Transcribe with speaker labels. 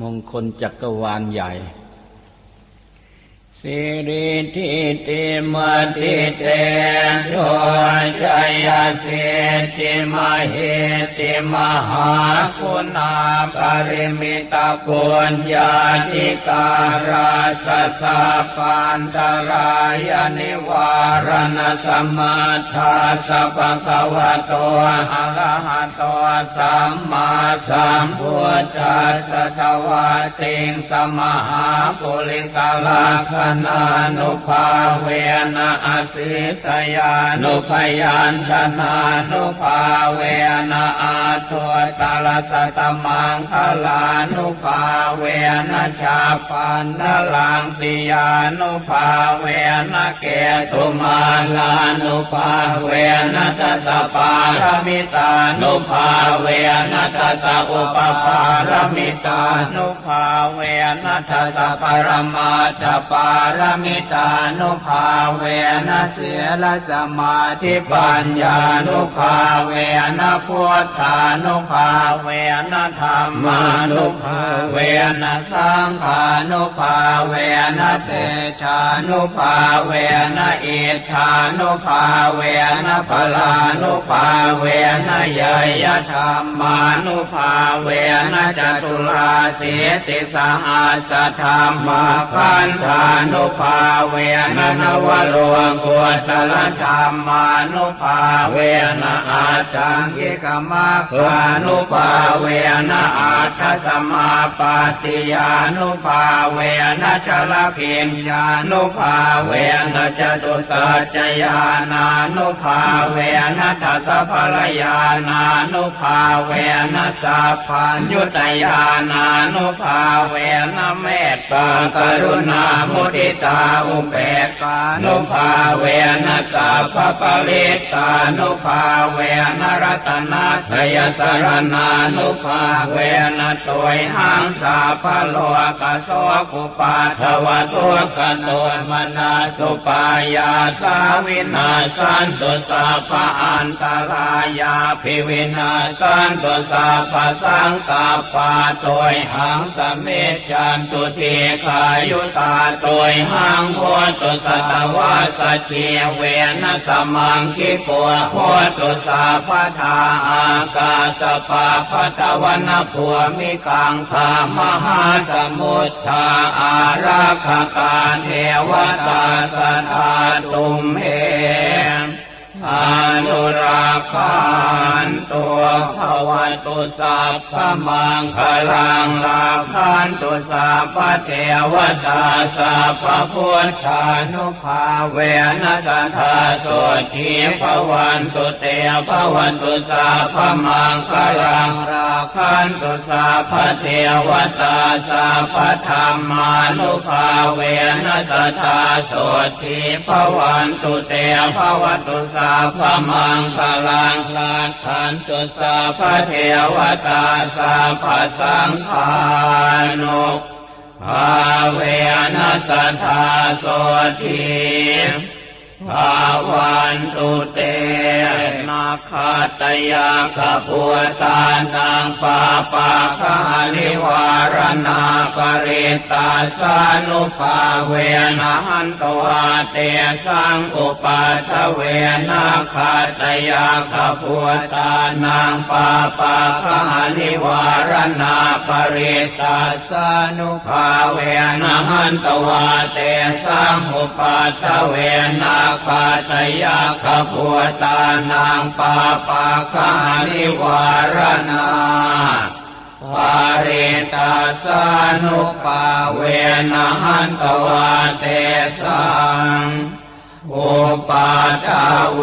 Speaker 1: มงคลจักรวาลใหญ่สิริทิติมาติเตโย จยสิติมเหติมหาคุณาปริมิตาปุญญาธิการาสสะปันตรายนิวารณสมัทธาสัพพะวะโตอะระหะโตสัมมาสัมพุทธัสสะทวะติงสมหาปุริสลาคนานุภาเวนะอสิตยานุพยัญชนะนุภาเวนะอาตัวตาลสตมังคลานุภาเวนะชาปันนลังสิยานุภาเวนะเกตุมาลานุภาเวนะตัสะปารมิตานุภาเวนะตัสสะอุปปารมิตานุภาเวนะทัสะปรมาจปารมิตานุภาเวนะเสียละสมาธิปัญญานุภาเวนะพุทธานุภาเวนะธรรมานุภาเวนะสังขานุภาเวนะเตชานุภาเวนะอิทธานุภาเวนะพลานุภาเวนะยยธรรมานุภาเวนะจตุราเสติสหัสธรรมาคันธานุภาเวนะนวโลกุตลธรรมานุภาเวนะอาจังกิกมาภานุภาเวนะอาทัสมาปาติยานุภาเวนะชลพิญญานุภาเวนะจตุสัจจยานานุภาเวนะทัสสะภลยานานุภาเวนะสัพพัญยุตยานานุภาเวนะเมตตากรุณามุทิตาอุเบก นุภาเวนะสัพพปริตานุภาเวนะรัตนาทยสรณานุภาเวนะตวยหังสาพโลกโสกุปาทวตุกโตมนาสุปายาสาวินาสันตุสัพพะอันตรายาภิวินาสันตุสัพพะสังกาปาตวยหังสเมจันตุเทขายุตาตวยหังโหตุสัตวาสเชียเวนะสมังคิปัวโหตุสัพทาอากาสปะปตะวันผัวมิกังคามหาสมุทธาอาราคกาเทวตาสัทธาตุมเหอนุราคัน ตัวภวันตุสัพพมังคลังราคันตุสัพพเทวตาสัพพพุทธานุภาเวนะสัทธาโสทีภวันตุเตภวันตุสัพพมังคลังราคันตุสัพพเทวตาสัพพธรรมานุภาเวนะสัทธาโสทีภวันตุเตภวันตุสัพพมังคลังลาคันตุสัพพเทวตาสัพพสังฆานุภาเวนะสัทธาโสทีภาวันตุเตนาคาตยาขปัวตานังปาปาคาลิวารณา ปริตาสานุภาเวนะหันตวาเตสังอุปัทเวนะคาตยาขปัวตานังปาปาคาลิวารณาปริตาสานุภาเวนะหันตวาเตสังอุปัทเวนะคาตยาขปัวตานางปาปาคานิวารณา ตาสานุปาเวนะหันตวาเตสังอุปาทเว